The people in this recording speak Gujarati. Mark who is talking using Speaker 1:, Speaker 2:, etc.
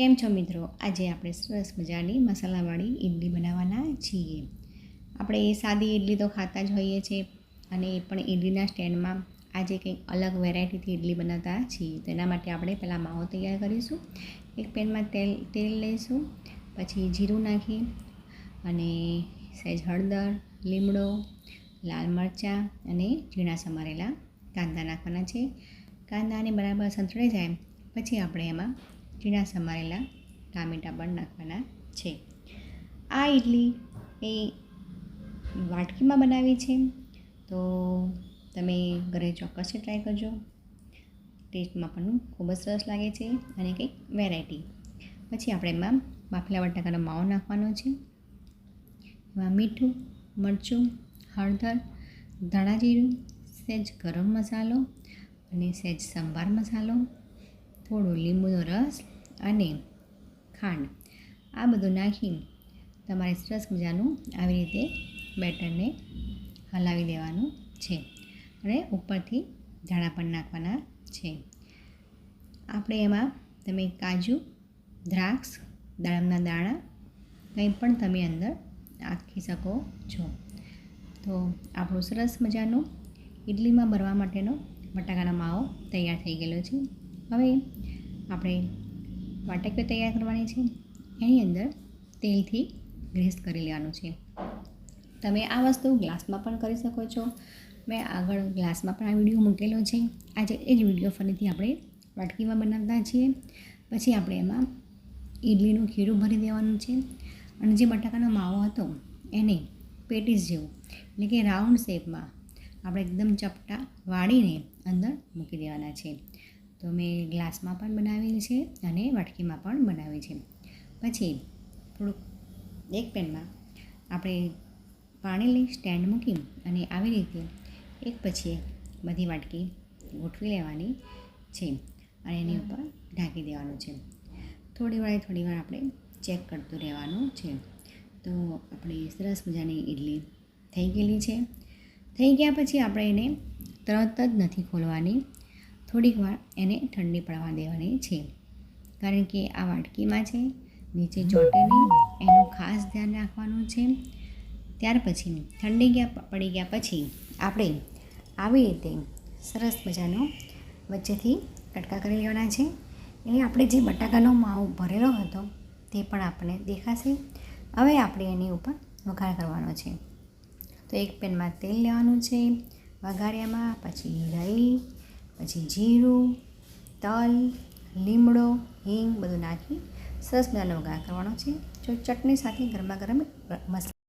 Speaker 1: કેમ છો મિત્રો? આજે આપણે સરસ મજાની મસાલાવાળી ઈડલી બનાવવાના છીએ. આપણે એ સાદી ઈડલી તો ખાતા જ હોઈએ છીએ અને એ પણ ઈડલીના સ્ટેન્ડમાં આજે કંઈક અલગ વેરાયટીથી ઈડલી બનાવતા છીએ. તો એના માટે આપણે પહેલાં માવો તૈયાર કરીશું, એક પેનમાં તેલ તેલ લઈશું, પછી જીરું નાખી અને સહેજ હળદર, લીમડો, લાલ મરચાં અને ઝીણા સમારેલા કાંદા નાખવાના છે. કાંદાને બરાબર સંતળાઈ જાય, પછી આપણે એમાં ઝીણા સમારેલા ટામેટાં પણ નાખવાના છે. આ ઇડલી એ વાટકીમાં બનાવી છે. તો તમે ઘરે ચોક્કસ ટ્રાય કરજો. ટેસ્ટમાં પણ ખૂબ જ સરસ લાગે છે અને કંઈક વેરાયટી પછી આપણે એમાં બાફેલા બટાકાનો માવો નાખવાનો છે. એમાં મીઠું, મરચું, હળદર, ધાણા જીરું સહેજ ગરમ મસાલો અને સહેજ સંભાર મસાલો થોડો લીંબુનો રસ અને ખાંડ. આ બધું નાખી તમારે સરસ મજાનું આવી રીતે બેટરને હલાવી દેવાનું છે અને ઉપરથી ધાણા પણ નાખવાના છે. આપણે એમાં તમે કાજુ, દ્રાક્ષ દાડમના દાણા કંઈ પણ તમે અંદર નાખી શકો છો. તો આપણું સરસ મજાનું ઇડલીમાં ભરવા માટેનો બટાકાનો માવો તૈયાર થઈ ગયેલો છે. હવે આપણે વાટકીઓ તૈયાર કરવાની છે. એની અંદર તેલથી ગ્રેસ કરી લેવાનું છે. તમે આ વસ્તુ ગ્લાસમાં પણ કરી શકો છો. મેં આગળ ગ્લાસમાં પણ આ વીડિયો મૂકેલો છે. આજે એ જ વીડિયો ફરીથી આપણે વાટકીમાં બનાવતા છીએ. પછી આપણે એમાં ઇડલીનું ખીરું ભરી દેવાનું છે. અને જે બટાકાનો માવો હતો, એને પેટીસ જેવું, એટલે કે રાઉન્ડ શેપમાં આપણે એકદમ ચપટા વાળીને અંદર મૂકી દેવાના છે. તો મેં ગ્લાસમાં પણ બનાવેલી છે અને વાટકીમાં પણ બનાવી છે. પછી થોડુંક એક પેનમાં આપણે પાણી લઈ સ્ટેન્ડ મૂકી અને આવી રીતે એક પછી બધી વાટકી ગોઠવી લેવાની છે અને એની ઉપર ઢાંકી દેવાનું છે. થોડી વાર થોડી આપણે ચેક કરતું રહેવાનું છે. તો આપણી સરસ મજાની ઇડલી થઈ ગયેલી છે. થઈ ગયા પછી આપણે એને તરત જ નથી ખોલવાની. થોડીક વાર એને ઠંડી પડવા દેવાની છે. કારણ કે આ વાટકીમાં છે, નીચે ચોટે નહીં, એનું ખાસ ધ્યાન રાખવાનું છે. ત્યાર પછી, ઠંડી ગયા પડી ગયા પછી આપણે આવી રીતે સરસ મજાનો વચ્ચેથી કટકા કરી લેવાના છે. એટલે આપણે જે બટાકાનો માવો ભરેલો હતો, તે પણ આપણને દેખાશે. હવે આપણે એની ઉપર વઘાર કરવાનો છે. તો એક પેનમાં તેલ લેવાનું છે, વઘાર્યામાં પછી રાઈ પછી જીરું, તલ, લીમડો, હિંગ બધું નાખી સરસ મજાનો વઘાર કરવાનો છે. જો ચટણી સાથે ગરમા ગરમ મસાલા